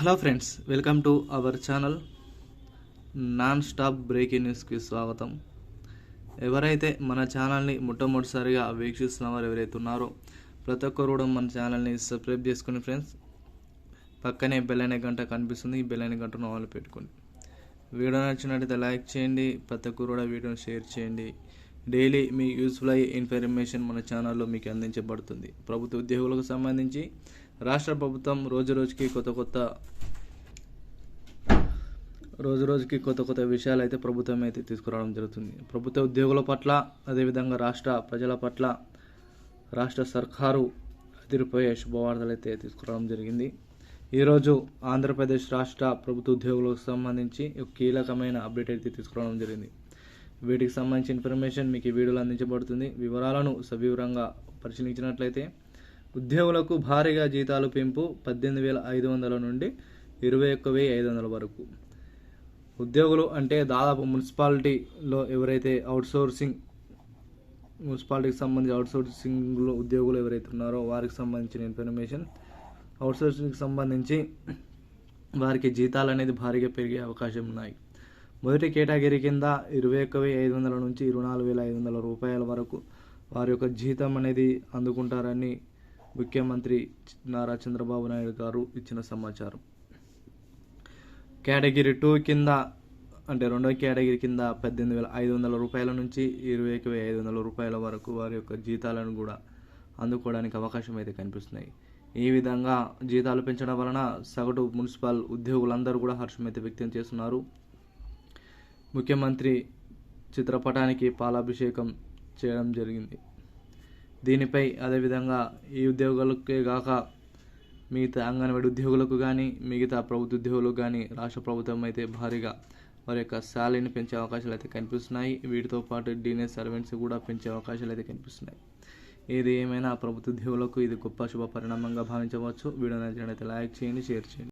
Hello friends welcome to our channel non stop breaking న్యూస్కి స్వాగతం. ఎవరైతే మన ఛానల్ని మొట్టమొదటిసారిగా వీక్షిస్తున్న వారు ఎవరైతే ఉన్నారో ప్రతి ఒక్కరు కూడా మన ఛానల్ని సబ్స్క్రైబ్ చేసుకుని ఫ్రెండ్స్ పక్కనే బెల్ గంట కనిపిస్తుంది. ఈ బెల్ గంటను ఆన్లో పెట్టుకోండి. వీడియో నచ్చినట్లయితే లైక్ చేయండి. ప్రతి ఒక్కరు కూడా వీడియోని షేర్ చేయండి. డైలీ మీ యూస్ఫుల్ అయ్యే ఇన్ఫర్మేషన్ మన ఛానల్లో మీకు అందించబడుతుంది. ప్రభుత్వ ఉద్యోగులకు సంబంధించి రాష్ట్ర ప్రభుత్వం రోజు రోజుకి కొత్త కొత్త రోజు రోజుకి కొత్త కొత్త విషయాలు అయితే ప్రభుత్వం అయితే తీసుకురావడం జరుగుతుంది. ప్రభుత్వ ఉద్యోగుల పట్ల అదేవిధంగా రాష్ట్ర ప్రజల పట్ల రాష్ట్ర సర్కారు అదిరిపోయే శుభవార్తలు అయితే తీసుకురావడం జరిగింది. ఈరోజు ఆంధ్రప్రదేశ్ రాష్ట్ర ప్రభుత్వ ఉద్యోగులకు సంబంధించి ఒక కీలకమైన అప్డేట్ అయితే తీసుకురావడం జరిగింది. వీటికి సంబంధించిన ఇన్ఫర్మేషన్ మీకు ఈ వీడియోలో అందించబడుతుంది. వివరాలను సవివరంగా పరిశీలించినట్లయితే ఉద్యోగులకు భారీగా జీతాలు పెంపు పద్దెనిమిది వేల ఐదు వందల నుండి ఇరవై ఒక్క వెయ్యి ఐదు వందల వరకు. ఉద్యోగులు అంటే దాదాపు మున్సిపాలిటీలో ఎవరైతే అవుట్సోర్సింగ్ మున్సిపాలిటీకి సంబంధించి అవుట్సోర్సింగ్లో ఉద్యోగులు ఎవరైతే ఉన్నారో వారికి సంబంధించిన ఇన్ఫర్మేషన్. అవుట్సోర్సింగ్కి సంబంధించి వారికి జీతాలు అనేది భారీగా పెరిగే అవకాశం ఉన్నాయి. మొదటి కేటగిరీ కింద ఇరవై ఒక్క వెయ్యి ఐదు వందల నుంచి ఇరవై నాలుగు వేల ఐదు వందల రూపాయల వరకు వారి యొక్క జీతం అనేది అందుకుంటారని ముఖ్యమంత్రి నారా చంద్రబాబు నాయుడు గారు ఇచ్చిన సమాచారం. కేటగిరీ టూ కింద అంటే రెండో కేటగిరీ కింద పద్దెనిమిది వేల ఐదు వందల రూపాయల నుంచి ఇరవై ఒక ఐదు వందల రూపాయల వరకు వారి యొక్క జీతాలను కూడా అందుకోవడానికి అవకాశం అయితే కనిపిస్తున్నాయి. ఈ విధంగా జీతాలు పెంచడం వలన సగటు మున్సిపల్ ఉద్యోగులందరూ కూడా హర్షం అయితే వ్యక్తం చేస్తున్నారు. ముఖ్యమంత్రి చిత్రపటానికి పాలాభిషేకం చేయడం జరిగింది. దీనిపై అదేవిధంగా ఈ ఉద్యోగులకే కాక మిగతా అంగన్వాడీ ఉద్యోగులకు కానీ మిగతా ప్రభుత్వ ఉద్యోగులకు కానీ రాష్ట్ర ప్రభుత్వం అయితే భారీగా వారి యొక్క శాలరీని పెంచే అవకాశాలు అయితే కనిపిస్తున్నాయి. వీటితో పాటు డీఎన్ఎస్ సర్వెంట్స్ కూడా పెంచే అవకాశాలు అయితే కనిపిస్తున్నాయి. ఏది ఏమైనా ప్రభుత్వ ఉద్యోగులకు ఇది గొప్ప శుభ పరిణామంగా భావించవచ్చు. వీడియో నచ్చినట్లయితే లైక్ చేయండి షేర్ చేయండి.